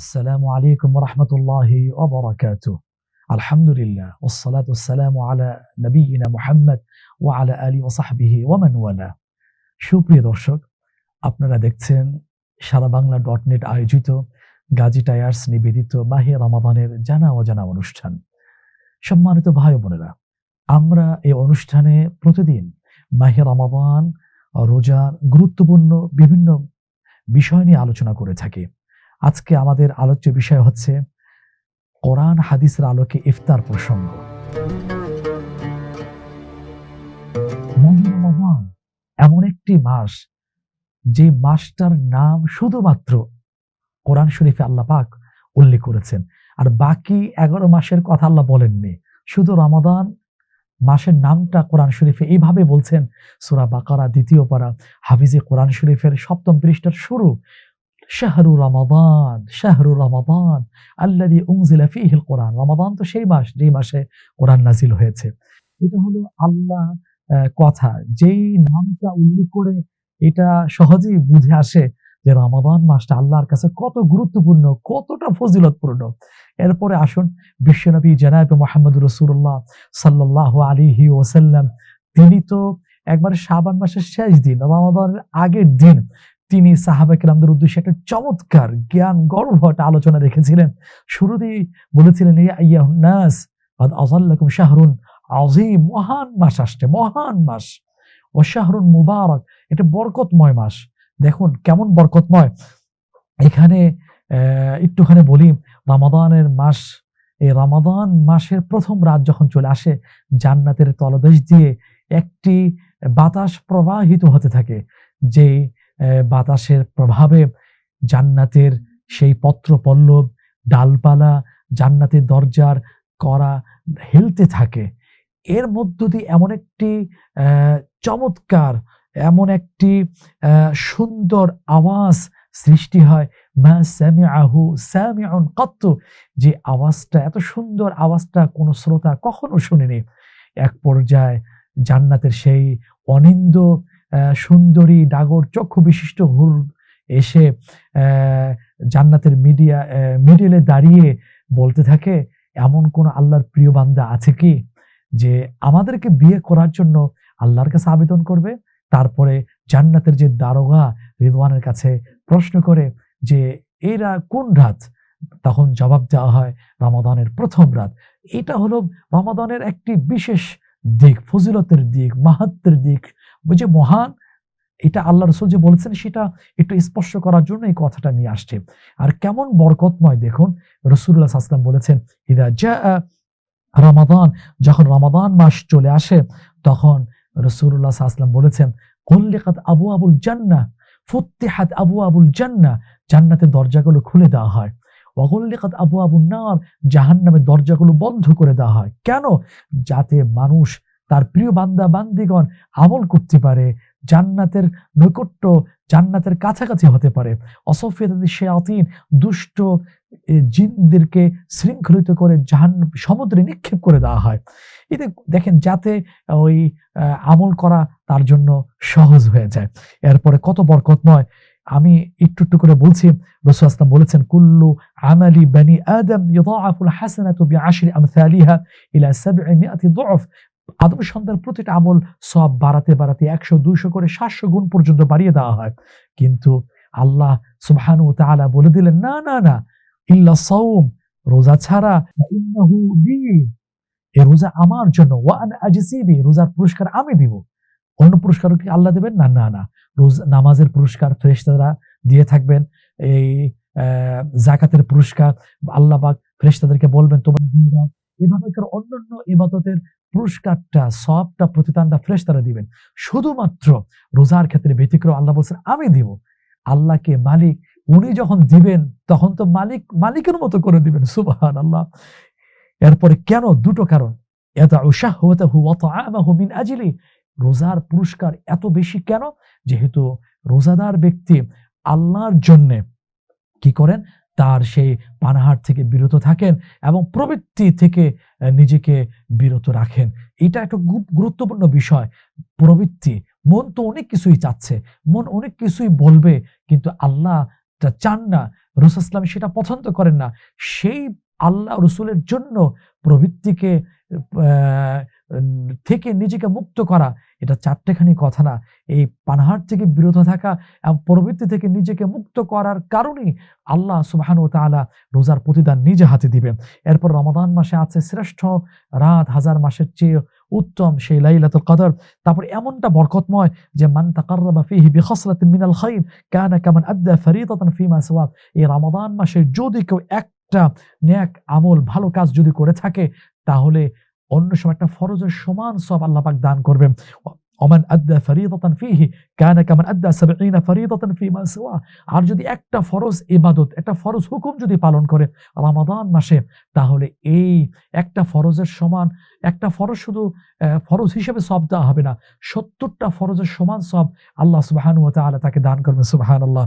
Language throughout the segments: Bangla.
আসসালামু আলাইকুম রহমতুল্লাহি অবরাকাত আলহামদুলিল্লাহ ওসালাত ওসালাম আলা নবীনা মোহাম্মদ ও আলা আলী ওসাহাবিহি ওমানওয়ালা সুপ্রিয় দর্শক, আপনারা দেখছেন সারা বাংলা ডট নেট আয়োজিত গাজী টায়ার্স নিবেদিত মাহে রমাদানের জানা অজানা অনুষ্ঠান। সম্মানিত ভাই বোনেরা, আমরা এই অনুষ্ঠানে প্রতিদিন মাহে রমাদান, রোজার গুরুত্বপূর্ণ বিভিন্ন বিষয় নিয়ে আলোচনা করে থাকি। আজকে আমাদের আলোচ্য বিষয় হচ্ছে কোরআন হাদিসের আলোকে ইফতার প্রসঙ্গ। এমন একটি মাস যে মাসটার নাম শুধুমাত্র কোরআন শরীফে আল্লাহ পাক উল্লেখ করেছেন। আর বাকি এগারো মাসের কথা আল্লাহ বলেননি। শুধু রমাদান মাসের নামটা কোরআন শরীফে এইভাবে বলছেন, সুরা বাকারা দ্বিতীয় পারা, হাফিজে কোরআন শরীফের সপ্তম পৃষ্ঠার শুরু শাহরু রমাদান শাহরু রমাদান আল্লাদি উংজিলা ফিহিল কোরআন। রমাদান তো সেই মাস, যেই মাসে কোরআন নাজিল হয়েছে। এটা হলো আল্লাহ কথা। যেই নামটা উল্লেখ করে এটা সহজেই বুঝে আসে যে রমাদান মাসটা আল্লাহর কাছে কত গুরুত্বপূর্ণ, কতটা ফজিলতপূর্ণ। এরপরে আসুন, বিশ্বনবী জনাব মোহাম্মদ রসুল্লাহ সাল্লাহ আলিহি ওসাল্লাম তিনি তো একবার শাবান মাসের শেষ দিন, রমাদানের আগের দিন তিনি সাহাবাকেরামদের উদ্দেশ্যে একটা চমৎকার জ্ঞান গর্ব একটা আলোচনা রেখেছিলেন। শুরুতেই বলেছিলেন বাদ আজাল্লাকুম শাহরুন আজি মহান মাস আসছে, মহান মাস। ও শাহরুন মুবারক, এটা বরকতময় মাস। দেখুন কেমন বরকতময়। এখানে একটুখানি বলি, রামাদানের মাস, এই রামাদান মাসের প্রথম রাত যখন চলে আসে, জান্নাতের তলদেশ দিয়ে একটি বাতাস প্রবাহিত হতে থাকে যে বাতাসের প্রভাবে জান্নাতের সেই পত্র পল্লব ডালপালা জান্নাতের দরজার করা হেলতে থাকে। এর মধ্য দিয়ে এমন একটি আহ, চমৎকার এমন একটি আহ, সুন্দর আওয়াজ সৃষ্টি হয়। মা সামিআহু সামিউন কত্তু যে আওয়াজটা এত সুন্দর আওয়াজটা কোনো শ্রোতা কখনো শুনেনি। এক পর্যায়ে জান্নাতের সেই অনিন্দ আহ, সুন্দরী ডাগর চক্ষু বিশিষ্ট হুর এসে জান্নাতের মিডিয়া মিডিলে দাঁড়িয়ে বলতে থাকে, এমন কোন আল্লাহর প্রিয় বান্দা আছে কি যে আমাদেরকে বিয়ে করার জন্য আল্লাহর কাছে আবেদন করবে? তারপরে জান্নাতের যে দারোগা রিদওয়ানের কাছে প্রশ্ন করে যে, এরা কোন রাত? তখন জবাব দেওয়া হয়, রমাদানের প্রথম রাত। এটা হলো রমাদানের একটি বিশেষ দিক, ফজিলতের দিক মাহাত্মের দিক যে মহান, এটা আল্লাহ রসুল যে বলেছেন, সেটা একটু স্পর্শ করার জন্য এই কথাটা নিয়ে আসছে। আর কেমন বরকতময় দেখুন, রসুল্লাহ আসলাম বলেছেন, ইদা যা রমাদান যখন রমাদান মাস চলে আসে, তখন রসুল্লাহ আসলাম বলেছেন, কল্লিকাত আবু আবুল জান্না ফুত্তিহাত আবু আবুল জান্না জান্নাতের দরজাগুলো খুলে দেওয়া হয়। ওয়াগল্লিকাত আবু আবু নার জাহান্নামের দরজাগুলো বন্ধ করে দেওয়া হয়। কেন? যাতে মানুষ তার প্রিয় বান্দা বান্দিগণ আমল করতে পারে, জান্নাতের নৈকট্য জান্নাতের কাছাকাছি হতে পারে। অসফিয়াতি শেয়াতিন দুষ্ট জিনদেরকে শৃঙ্খলিত করে জাহান, সমুদ্রে নিক্ষেপ করে দেওয়া হয়। এতে দেখেন যাতে ওই আমল করা তার জন্য সহজ হয়ে যায়। এরপরে কত বরকতময় আমি একটু একটু করে বলছি, রসুল আসলাম বলেছেন, কুল্লু আমালি বানি আদম ইউদাআফুল হাসানাতু বিআশরি আমসালিহা ইলা সাবঈমিআতি দুআফ। আদম সন্তান প্রতিটা আমল সব বাড়াতে বাড়াতে একশো, দুইশো করে সাতশো গুণ পর্যন্ত বাড়িয়ে দেওয়া হয়। কিন্তু আল্লাহ সুবহানু তাআলা বলে দিলেন, না না না, ইল্লা সাওম, রোজা ছাড়া এই রোজা আমার জন্য ওয়ান আজিসিবি রোজার পুরস্কার আমি দিব। অন্য পুরস্কার কি আল্লাহ দেবেন? না না না। রোজ, নামাজের পুরস্কার ফেরেশতারা দিয়ে থাকবেন, এই জাকাতের পুরস্কার, আল্লাহ পাক ফেরেশতাদেরকে বলবেন, তোমরা দিয়ে দাও। এভাবে করে অন্যান্য ইবাদতের পুরস্কারটা, সবটা, প্রতিদানটা ফেরেশতারা দিবেন। শুধুমাত্র রোজার ক্ষেত্রে ব্যতিক্রম আল্লাহ বলছেন, আমি দিব। আল্লাহকে মালিক, উনি যখন দিবেন, তখন তো মালিক, মালিকের মতো করে দিবেন সুবহান আল্লাহ এরপরে কেন? দুটো কারণ। ইয়াদাউ শাহওয়াতাহু ওয়া তাআমাহু মিন আজলি। রোজার পুরস্কার এত বেশি কেন? যেহেতু রোজাদার ব্যক্তি আল্লাহর জন্যে কি করেন? তার সেই পানাহার থেকে বিরত থাকেন এবং প্রবৃত্তি থেকে নিজেকে বিরত রাখেন। এটা একটা খুব গুরুত্বপূর্ণ বিষয়। প্রবৃত্তি, মন তো অনেক কিছুই চাচ্ছে, মন অনেক কিছুই বলবে, কিন্তু আল্লাহ তা চান না রসুলাম সেটা পছন্দ করেন না। সেই আল্লাহ রসুলের জন্য প্রবৃত্তিকে থেকে নিজেকে মুক্ত করা, এটা চারটেখানি কথা না। এই পানহার থেকে বিরত থাকা এবং প্রবৃত্তি থেকে নিজেকে মুক্ত করার কারণেই আল্লাহ সুবাহান ও তাআলা রোজার প্রতিদান নিজে হাতে দিবেন। এরপর রমাদান মাসে আছে শ্রেষ্ঠ রাত, হাজার মাসের চেয়ে উত্তম সেই লাইলাতুল কদর। তারপর এমনটা বরকতময় যে, মান তাকাররাবা ফিহি বিখসলাতিন মিনাল খাইর, কানা কামান আদ্দা ফরিদাতান ফিমা সাওয়াব। এই রমাদান মাসে যদি কেউ একটা নেক আমল, ভালো কাজ যদি করে থাকে, তাহলে অন্য সময় একটা ফরজের সমান সব আল্লাহ পাক দান করবেন। আর যদি একটা ফরজ ইবাদত, একটা ফরজ হুকুম যদি পালন করে রমাদান মাসে, তাহলে এই একটা ফরজের সমান, একটা ফরজ শুধু ফরজ হিসেবে সব দেওয়া হবে না। সত্তরটা ফরজের সমান সব আল্লাহ সুবাহান ও তাআলা তাকে দান করবেন সুবাহান আল্লাহ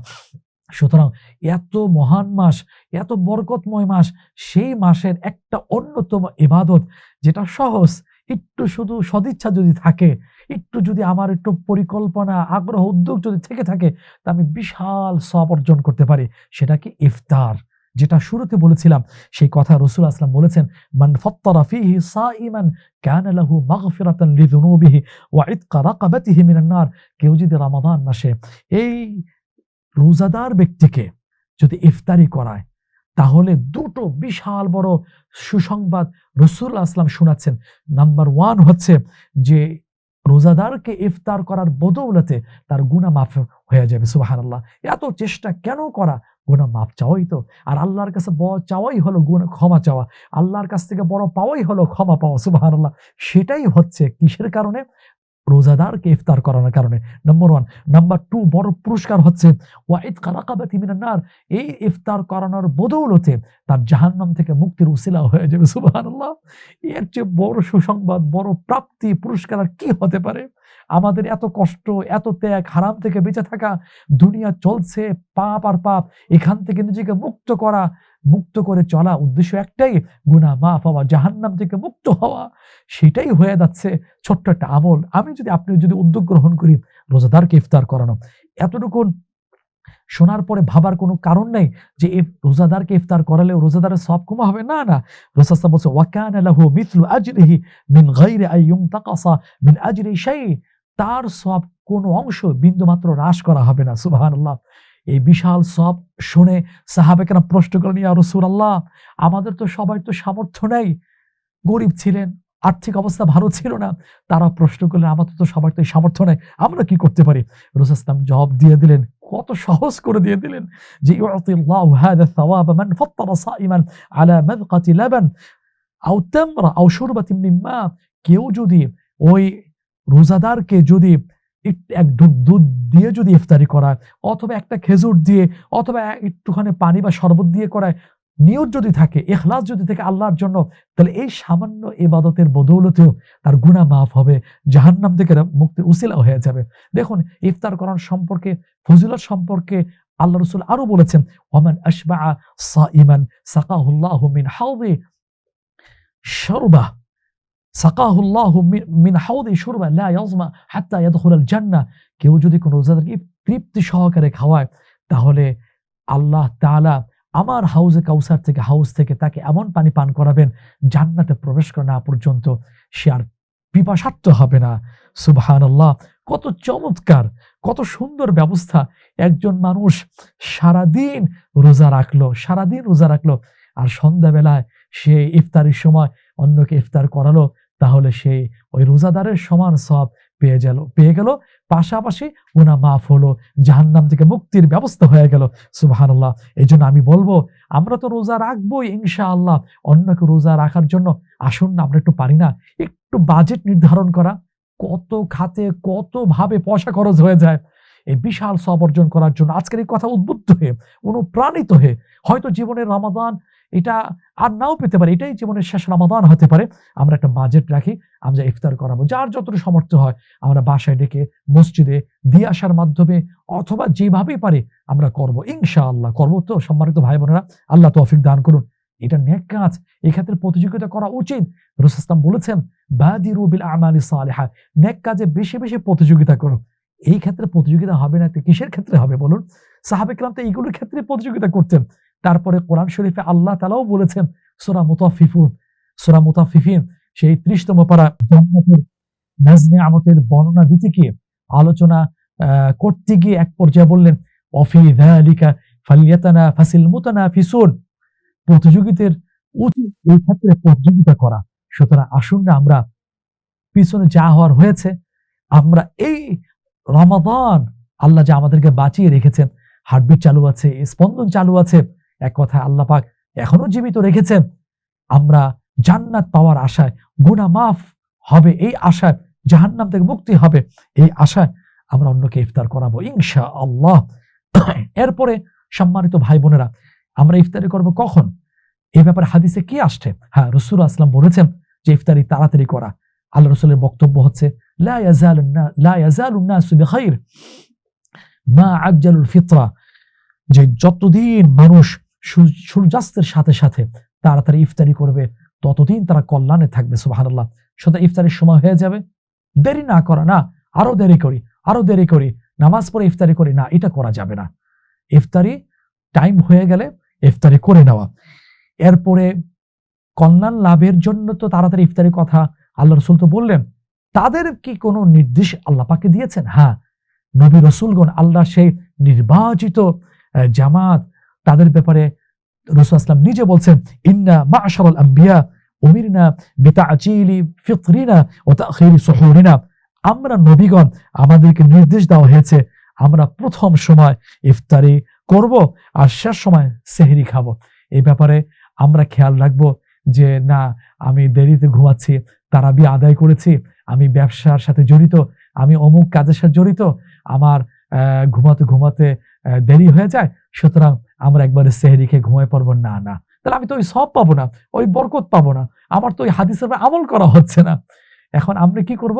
সুতরাং এত মহান মাস, এত বরকতময় মাস, সেই মাসের একটা অন্যতম ইবাদত যেটা সহজ, একটু শুধু সদিচ্ছা যদি থাকে, একটু যদি আমার একটু পরিকল্পনা, আগ্রহ, উদ্যোগ যদি থেকে থাকে, তা আমি বিশাল সব অর্জন করতে পারি। সেটা কি ইফতার? যেটা শুরুতে বলেছিলাম, সেই কথা রসুল আসলাম বলেছেন, মান ফত্তরা সাইমান কানা মাগফিরাতান লিযুনুবিহি ওয়া ইতকা রাকাবাতিহি মিনান নার। কেউ যদি রমাদান মাসে এই রোজাদার ব্যক্তিকে যদি ইফতারি করায়, তাহলে দুটো বিশাল বড় সুসংবাদ রসুল আসলাম শোনাচ্ছেন। নাম্বার ওয়ান হচ্ছে যে রোজাদারকে ইফতার করার বদৌলতে তার গুণা মাফ হয়ে যাবে সুবাহান আল্লাহ এত চেষ্টা কেন করা? গুণা মাফ চাওয়াই তো। আর আল্লাহর কাছে বড় চাওয়াই হলো গুণা ক্ষমা চাওয়া। আল্লাহর কাছ থেকে বড় পাওয়াই হলো ক্ষমা পাওয়া সুবাহান আল্লাহ সেটাই হচ্ছে কিসের কারণে? রোজাদারকে ইফতার করানোর কারণে। নম্বর ওয়ান নাম্বার টু বড় পুরস্কার হচ্ছে ওয়াইদ কারাকাবাতি মিনান্নার এই ইফতার করানোর বদৌলতে তার জাহান্নাম থেকে মুক্তির উসিলা হয়ে যাবে সুবাহ এর চেয়ে বড় সুসংবাদ, বড় প্রাপ্তি, পুরস্কার আর কি হতে পারে? আমাদের এত কষ্ট, এত ত্যাগ, হারাম থেকে বেঁচে থাকা, দুনিয়া চলছে পাপ আর পাপ। এখান থেকে নিজেকে মুক্ত করা, মুক্ত করে চলা উদ্দেশ্য একটাই, গুনাহ মাফ হওয়া, জাহান্নাম থেকে মুক্ত হওয়া। সেটাই হয়ে যাচ্ছে ছোট্ট একটা আমল। আমি যদি, আপনি যদি উদ্যোগ গ্রহণ করি, রোজাদারকে ইফতার করানো। এতটুকু শোনার পরে ভাবার কোনো কারণ নেই যে রোজাদারকে ইফতার করালে রোজাদারের সব কমা হবে? না না। রোজাস্তা বলছে, ওয়াকান লাহু মিথলু আজরিহি মিন গায়রি আই ইউনতাকাসা মিন আজরি শাই। তার সব কোনো অংশ বিন্দুমাত্র হ্রাস করা হবে না, সুবহানাল্লাহ। এই বিশাল সব শুনে সাহাবেকেরা প্রশ্ন করেন ইয়া রাসূলুল্লাহ, আমাদের তো সবাই তো সামর্থ্য নেই। গরিব ছিলেন আর্থিক অবস্থা ভালো ছিল না। তারা প্রশ্ন করলেন আমাদের তো সবার তো এই সামর্থ্য নেই, আমরা কি করতে পারি? রসুলাম জবাব দিয়ে দিলেন, কত সহজ করে দিয়ে দিলেন যে কেউ যদি ওই রোজাদারকে যদি এক ঢুক দুধ দিয়ে যদি ইফতারি করায়, অথবা একটা খেজুর দিয়ে, অথবা একটুখানি পানি বা শরবত দিয়ে করায় নিয়ত যদি থাকে এখলাস যদি থাকে আল্লাহর জন্য, তাহলে এই সামান্য ইবাদতের বদৌলতেও তার গুনাহ মাফ হবে, জাহান্নাম থেকে এরা মুক্তির উসিলা হয়ে যাবে। দেখুন, ইফতার করার সম্পর্কে, ফজিলত সম্পর্কে আল্লাহ রসুল আরও বলেছেন, ওমান আশবা সাইমান সাকাহুল্লাহ মিন হাউদি শরবা, সাকাহুল্লাহ মিন হাউদি শরবা, লা হাত্তা ইয়াদখুলাল জান্নাহ। কেউ যদি কোনো রোজাদারকে তৃপ্তি সহকারে খাওয়ায়, তাহলে আল্লাহ তাআলা আমার হাউজে কাউসার থেকে হাউস থেকে তাকে এমন পানি পান করাবেন, জান্নাতে প্রবেশ করা না পর্যন্ত সে আর পিপাসার্থ হবে না। সুবহানাল্লাহ, কত চমৎকার, কত সুন্দর ব্যবস্থা। একজন মানুষ সারাদিন রোজা রাখল, সারাদিন রোজা রাখল, আর সন্ধ্যাবেলায় সে ইফতারির সময় অন্যকে ইফতার করালো, তাহলে সে ওই রোজাদারের সমান সব পেয়ে গেল পেয়ে গেল। পাশাপাশি গুনা মাফ হলো, জাহান্নাম থেকে মুক্তির ব্যবস্থা হয়ে গেল। সুবহানাল্লাহ। এই জন্য আমি বলব, আমরা তো রোজা রাখবোই ইনশাআল্লাহ। অন্যকে রোজা রাখার জন্য, আসুন না, আমরা একটু পারি না। একটু বাজেট নির্ধারণ করা, কত খাতে কত ভাবে পয়সা খরচ হয়ে যায়, এই বিশাল সব অর্জন করার জন্য। আজকের এই কথা উদ্বুদ্ধ হয়ে, অনুপ্রাণিত হয়ে, হয়তো জীবনের রমাদান এটা আর নাও পেতে পারে, এটাই জীবনের শেষ রমাদান হতে পারে। আমরা একটা বাজেট রাখি, আমরা ইফতার করাবো, যার যতটা সমর্থ হয় আমরা বাসায় ডেকে মসজিদে দিয়ে আসার মাধ্যমে অথবা যেভাবেই পারে আমরা করব, ইনশাআল্লাহ করব। তো সম্মানিত ভাই বোনেরা, আল্লাহ তৌফিক দান করুন। এটা নেক কাজ, এই ক্ষেত্রে প্রতিযোগিতা করা উচিত। রসুলাম বলেছেন, বাদিরু বিল আমালি সালেহা, নেক কাজে বেশি বেশি প্রতিযোগিতা করো। এই ক্ষেত্রে প্রতিযোগিতা হবে না কিসের ক্ষেত্রে হবে বলুন? সাহাবেকরাম তো এইগুলোর ক্ষেত্রে প্রতিযোগিতা করতেন। তারপরে কোরআন শরীফে আল্লাহ তালাও বলেছেন, সোরা মুতাফিফুন সোরা মুতাফিফিন সেই ত্রিশতম জান্নাতের নাজনে আমতের বর্ণনা দিতে গিয়ে আলোচনা করতে গিয়ে এক পর্যায়ে বললেন, অফি ফালিয়াতানা ফাসিল মুতানা ফিসুন প্রতিযোগিতার উচিত এই ক্ষেত্রে প্রতিযোগিতা করা। সুতরাং আসুন না, আমরা পিছনে যা হওয়ার হয়েছে, আমরা এই রমাদান। আল্লাহ যে আমাদেরকে বাঁচিয়ে রেখেছেন। হার্টবিট চালু আছে, স্পন্দন চালু আছে। এক কথা আল্লাহ পাক এখনও জীবিত রেখেছেন। আমরা জান্নাত পাওয়ার আশায় গুনাহ মাফ হবে এই আশায়, জাহান্নাম থেকে মুক্তি হবে এই আশায় আমরা অন্যকে ইফতার করাবো ইনশা আল্লাহ এরপরে সম্মানিত ভাই বোনেরা, আমরা ইফতারি করব কখন? এই ব্যাপারে হাদিসে কি আসছে? হ্যাঁ রসুল আসলাম বলেছেন যে ইফতারি তাড়াতাড়ি করা। আল্লাহ রসুলের বক্তব্য হচ্ছে লা ইয়াজালুন না- লা ইয়াজালুন নাসু বিখাইর মা আজ্জালুল ফিতরা যে যতদিন মানুষ সূর্যাস্তের সাথে সাথে তাড়াতাড়ি ইফতারি করবে, ততদিন তারা কল্যাণে থাকবে, সুবহানাল্লাহ। সুতরাং ইফতারির সময় হয়ে যাবে। দেরি না করা না, আরও দেরি করি, আরও দেরি করি, নামাজ পড়ে ইফতারি করি, না, এটা করা যাবে না। ইফতারি টাইম হয়ে গেলে ইফতারি করে নেওয়া। এরপরে কল্যাণ লাভের জন্য তো তাড়াতাড়ি ইফতারির কথা আল্লাহ রসুল তো বললেন তাদের কি কোনো নির্দেশ আল্লাহ পাকে দিয়েছেন? হ্যাঁ নবী রসুলগণ আল্লাহ সেই নির্বাচিত জামাত, তাদের ব্যাপারে রসুল আসলাম নিজে বলছেন, ইন্না মাশারাল আম্বিয়া, উমিরনা বিতাচিলি ফিতরিনা ও তাখিরি সুহুরিনা। আমরা নবীগণ, আমাদেরকে নির্দেশ দেওয়া হয়েছে, আমরা প্রথম সময় ইফতারি করব আর শেষ সময় সেহরি খাব। এই ব্যাপারে আমরা খেয়াল রাখব যে, না, আমি দেরিতে ঘুমাচ্ছি, তারাবি আদায় করেছি আমি ব্যবসার সাথে জড়িত, আমি অমুক কাজের সাথে জড়িত, আমার ঘুমাতে ঘুমাতে দেরি হয়ে যায়, সুতরাং আমরা একবারে সেহরি খেয়ে ঘুমায় পড়ব। না না। তাহলে আমি তো ওই সব পাবো না, ওই বরকত পাবো না, আমার তো ওই হাদিসের আমল করা হচ্ছে না। এখন আমরা কি করব?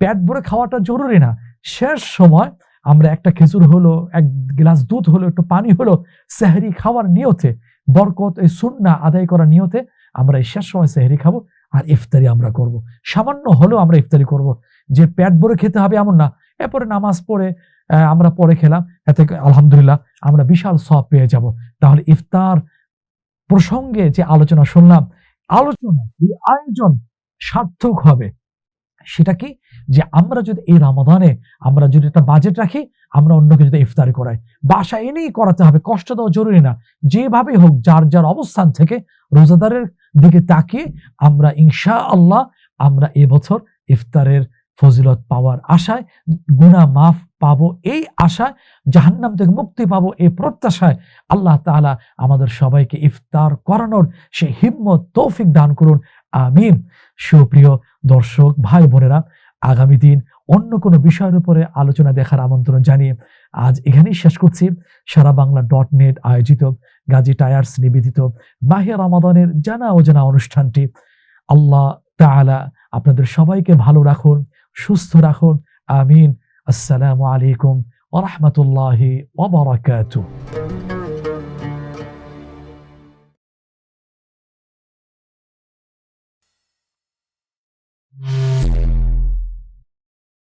পেট ভরে খাওয়াটা জরুরি না। শেষ সময় আমরা একটা খেজুর হলো, এক গ্লাস দুধ হলো, একটু পানি হলো, সেহরি খাওয়ার নিয়তে, বরকত, এই সুন্না আদায় করার নিয়তে আমরা এই শেষ সময় সেহরি খাব। আর ইফতারি আমরা করব। সামান্য হলেও আমরা ইফতারি করব। যে প্যাট ভরে খেতে হবে এমন না। এরপরে নামাজ পড়ে আমরা পরে খেলাম। এতে আলহামদুলিল্লাহ আমরা বিশাল সব পেয়ে যাব। তাহলে ইফতার প্রসঙ্গে যে আলোচনা শুনলাম, আলোচনা, এই আয়োজন সার্থক হবে। সেটা কি? যে আমরা যদি এই রমাদানে আমরা যদি একটা বাজেট রাখি, আমরা অন্যকে যদি ইফতারি করাই। বাসা এনেই করাতে হবে, কষ্ট দেওয়া জরুরি না। যেভাবে হোক, যার যার অবস্থান থেকে রোজাদারের দিকে তাকিয়ে আমরা ইনশা আল্লাহ আমরা এবছর ইফতারের ফজিলত পাওয়ার আশায় গুনাহ মাফ পাবো। এই আশায়, জাহান্নাম থেকে মুক্তি পাবো এই প্রত্যাশায় আল্লাহ তাআলা আমাদের সবাইকে ইফতার করানোর সে হিম্মত, তৌফিক দান করুন। আমিন। সুপ্রিয় দর্শক, ভাই বোনেরা, আগামী দিন অন্য কোনো বিষয়ের উপরে আলোচনা দেখার আমন্ত্রণ জানিয়ে আজ এখানেই শেষ করছি। সারা বাংলা ডট নেট আয়োজিত গাজী টায়ার্স নিবেদিত মাহে রমাদানের জানা অজানা অনুষ্ঠানটি। আল্লাহ তাআলা আপনাদের সবাইকে ভালো রাখুন, সুস্থ রাখুন। আমিন। আসসালামু আলাইকুম ওয়া রাহমাতুল্লাহি ওয়া বারাকাতুহু। Thank you.